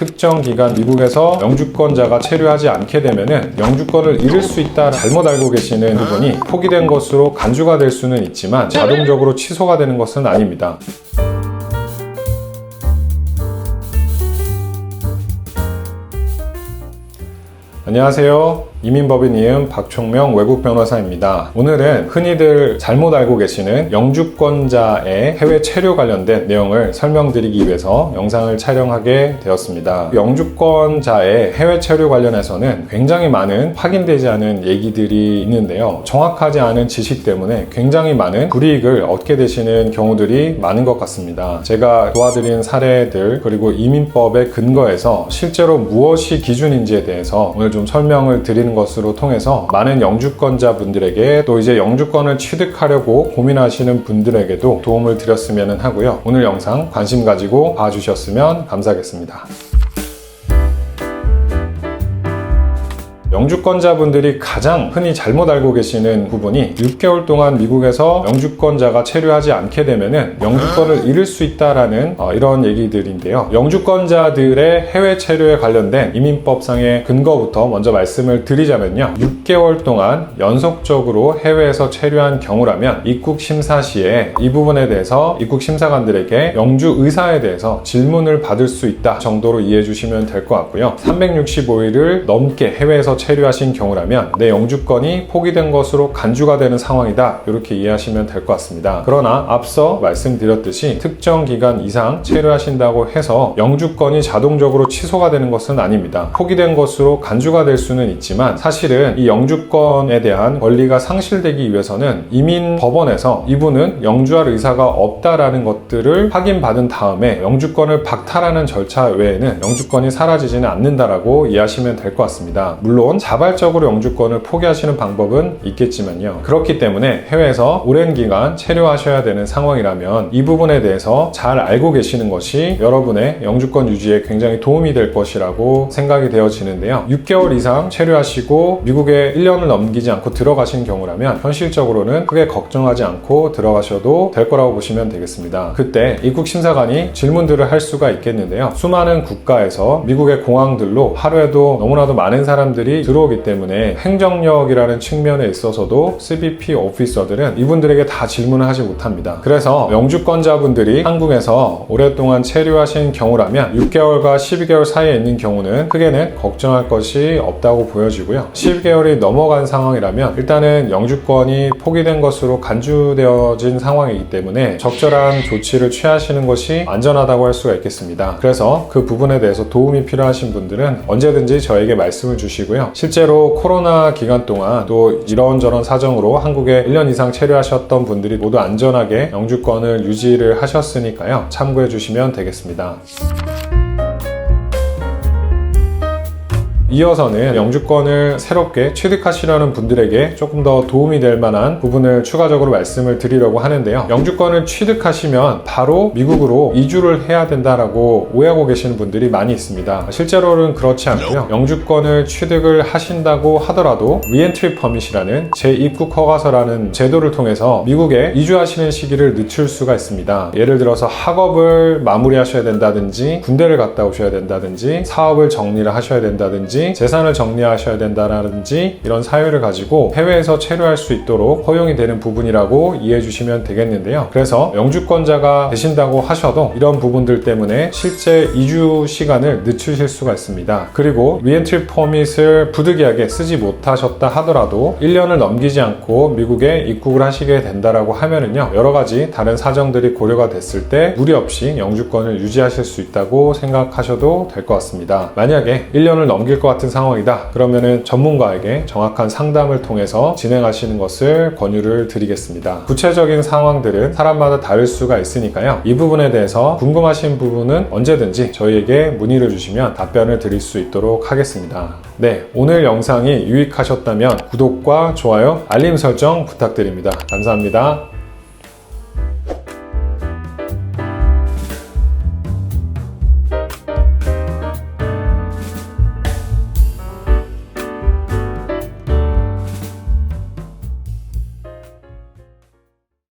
특정 기간 미국에서 영주권자가 체류하지 않게 되면은 영주권을 잃을 수 있다 잘못 알고 계시는 부분이 포기된 것으로 간주가 될 수는 있지만 자동적으로 취소가 되는 것은 아닙니다. 안녕하세요. 이민법인 이음 박총명 외국 변호사입니다. 오늘은 흔히들 잘못 알고 계시는 영주권자의 해외 체류 관련된 내용을 설명드리기 위해서 영상을 촬영하게 되었습니다. 영주권자의 해외 체류 관련해서는 굉장히 많은 확인되지 않은 얘기들이 있는데요. 정확하지 않은 지식 때문에 굉장히 많은 불이익을 얻게 되시는 경우들이 많은 것 같습니다. 제가 도와드린 사례들 그리고 이민법의 근거에서 실제로 무엇이 기준인지에 대해서 오늘 좀 설명을 드리는 것으로 통해서 많은 영주권자 분들에게 또 이제 영주권을 취득하려고 고민하시는 분들에게도 도움을 드렸으면 하고요. 오늘 영상 관심 가지고 봐주셨으면 감사하겠습니다. 영주권자분들이 가장 흔히 잘못 알고 계시는 부분이 6개월 동안 미국에서 영주권자가 체류하지 않게 되면은 영주권을 잃을 수 있다라는 어, 이런 얘기들인데요. 영주권자들의 해외 체류에 관련된 이민법상의 근거부터 먼저 말씀을 드리자면요. 6개월 동안 연속적으로 해외에서 체류한 경우라면 입국 심사 시에 이 부분에 대해서 입국 심사관들에게 영주 의사에 대해서 질문을 받을 수 있다 정도로 이해해 주시면 될 것 같고요. 365일을 넘게 해외에서 체류하신 경우라면 내 영주권이 포기된 것으로 간주가 되는 상황이다. 이렇게 이해하시면 될 것 같습니다. 그러나 앞서 말씀드렸듯이 특정 기간 이상 체류하신다고 해서 영주권이 자동적으로 취소가 되는 것은 아닙니다. 포기된 것으로 간주가 될 수는 있지만 사실은 이 영주권에 대한 권리가 상실되기 위해서는 이민 법원에서 이분은 영주할 의사가 없다라는 것들을 확인받은 다음에 영주권을 박탈하는 절차 외에는 영주권이 사라지지는 않는다라고 이해하시면 될 것 같습니다. 물론 자발적으로 영주권을 포기하시는 방법은 있겠지만요. 그렇기 때문에 해외에서 오랜 기간 체류하셔야 되는 상황이라면 이 부분에 대해서 잘 알고 계시는 것이 여러분의 영주권 유지에 굉장히 도움이 될 것이라고 생각이 되어지는데요. 6개월 이상 체류하시고 미국에 1년을 넘기지 않고 들어가신 경우라면 현실적으로는 크게 걱정하지 않고 들어가셔도 될 거라고 보시면 되겠습니다. 그때 입국 심사관이 질문들을 할 수가 있겠는데요. 수많은 국가에서 미국의 공항들로 하루에도 너무나도 많은 사람들이 들어오기 때문에 행정력이라는 측면에 있어서도 CBP 오피서들은 이분들에게 다 질문을 하지 못합니다. 그래서 영주권자분들이 한국에서 오랫동안 체류하신 경우라면 6개월과 12개월 사이에 있는 경우는 크게는 걱정할 것이 없다고 보여지고요. 12개월이 넘어간 상황이라면 일단은 영주권이 포기된 것으로 간주되어진 상황이기 때문에 적절한 조치를 취하시는 것이 안전하다고 할 수가 있겠습니다. 그래서 그 부분에 대해서 도움이 필요하신 분들은 언제든지 저에게 말씀을 주시고요. 실제로 코로나 기간 동안 또 이런저런 사정으로 한국에 1년 이상 체류하셨던 분들이 모두 안전하게 영주권을 유지를 하셨으니까요. 참고해 주시면 되겠습니다. 이어서는 영주권을 새롭게 취득하시려는 분들에게 조금 더 도움이 될 만한 부분을 추가적으로 말씀을 드리려고 하는데요. 영주권을 취득하시면 바로 미국으로 이주를 해야 된다라고 오해하고 계시는 분들이 많이 있습니다. 실제로는 그렇지 않고요. 영주권을 취득을 하신다고 하더라도 리엔트리 퍼밋이라는 재입국 허가서라는 제도를 통해서 미국에 이주하시는 시기를 늦출 수가 있습니다. 예를 들어서 학업을 마무리하셔야 된다든지 군대를 갔다 오셔야 된다든지 사업을 정리를 하셔야 된다든지 재산을 정리하셔야 된다든지 이런 사유를 가지고 해외에서 체류할 수 있도록 허용이 되는 부분이라고 이해해 주시면 되겠는데요. 그래서 영주권자가 되신다고 하셔도 이런 부분들 때문에 실제 이주 시간을 늦추실 수가 있습니다. 그리고 리엔트리 퍼밋을 부득이하게 쓰지 못하셨다 하더라도 1년을 넘기지 않고 미국에 입국을 하시게 된다라고 하면은요. 여러 가지 다른 사정들이 고려가 됐을 때 무리 없이 영주권을 유지하실 수 있다고 생각하셔도 될 것 같습니다. 만약에 1년을 넘길 것 같은 상황이다. 그러면은 전문가에게 정확한 상담을 통해서 진행하시는 것을 권유를 드리겠습니다. 구체적인 상황들은 사람마다 다를 수가 있으니까요. 이 부분에 대해서 궁금하신 부분은 언제든지 저희에게 문의를 주시면 답변을 드릴 수 있도록 하겠습니다. 네, 오늘 영상이 유익하셨다면 구독과 좋아요, 알림 설정 부탁드립니다. 감사합니다.